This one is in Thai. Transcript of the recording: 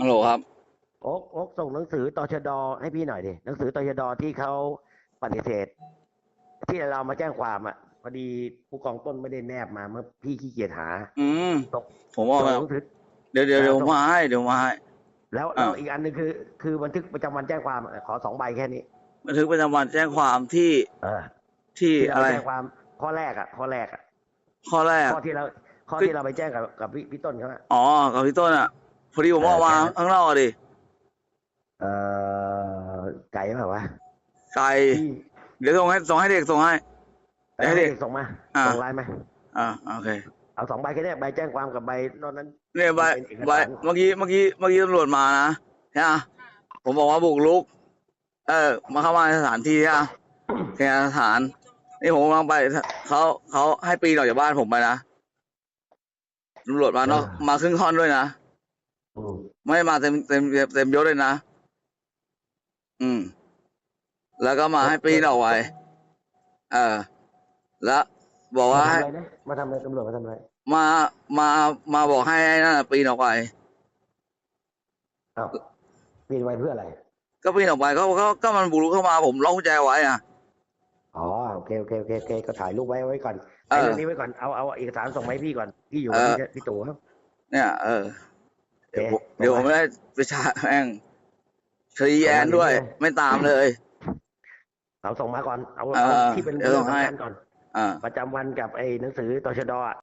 ฮัลโหลครับ โอ๊กโอ๊กส่งหนังสือตชดให้พี่หน่อยดิหนังสือตชดที่เขาปฏิเสธ ที่เรามาแจ้งความอะพอดีผู้กองต้นไม่ได้แนบมาเมื่อพี่ขี้เกียจหา อืมตกผมว่าส่งหนังสือ เดี๋ยวเดี๋ยวอ่าเดี๋ยวผมส่งมาให้เดี๋ยวมาให้ แล้วอ่า แล้วอีกอันหนึงคือคือบันทึกประจำวันแจ้งความอะขอสองใบแค่นี้ บันทึกประจำวันแจ้งความที่เออที่ที่อะเราไร แจ้งความข้อแรกอะข้อแรกอะข้อแรก ข้อที่เราข้อคือ ที่เราไปแจ้งกับกับพี่พี่ต้นเขาอะอ๋อกับพี่ต้นอะ พอดีผมเออออกมาแค่นั้นข้างนอกอะดิเออไก่เปล่าวะไกลที่เดี๋ยวส่งให้ส่งให้เด็กส่งให้เอ้ยให้ดิให้ส่งมาอ่าส่งไลน์มาอ่าโอเคเอาสองใบแค่นี้ใบแจ้งความกับใบนอกนั้นเนี่ยใบเป็นเอกสารใบเมื่อกี้เมื่อกี้เมื่อกี้ตำรวจมานะใช่ไหมผมบอกว่าบุกรุก เออ มาเข้ามาในสถานที่ใช่ไหมแค่สถาน นี่ผมกำลังไปเขาเขาให้ปีนออกจากบ้านผมไปนะตำรวจมาเนาะมาครึ่งท่อนด้วยนะอืม ไม่ได้มาเต็มเต็มเต็มยศเลยนะ อืม แล้วก็มาให้ปีนออกไปเออ แล้วบอกว่ามาให้ทำอะไรนะมาทำอะไรตำรวจมาทำอะไร มา มา มาบอกให้ไอ้นั่นนะปีนออกไปอ้าวปีนไว้เพื่ออะไร ก็ปีนออกไปก็ก็ก็มันบุกรุกเข้ามาผมล็อกกุญแจไว้อะอ๋อโอเคโอเคโอเคโอเคก็ถ่ายรูปไว้ไว้ก่อนเออไอ้เรื่องนี้ไว้ก่อนเอาเอาเอกสารส่งมาให้พี่ก่อนพี่อยู่กับเออพี่พี่ตู่ครับเนี่ย เออ เดี๋ยวผมโอเคเดี๋ยวผมไม่ได้ไปชาแม่งคดีแอนด้วย ไม่ตามเลย เอาส่งมาก่อน เอาเออเอาที่เป็นเดี๋ยวเรื่องส่งให้สำคัญก่อนอ่าประจำวันกับไอ้หนังสือตชดอะ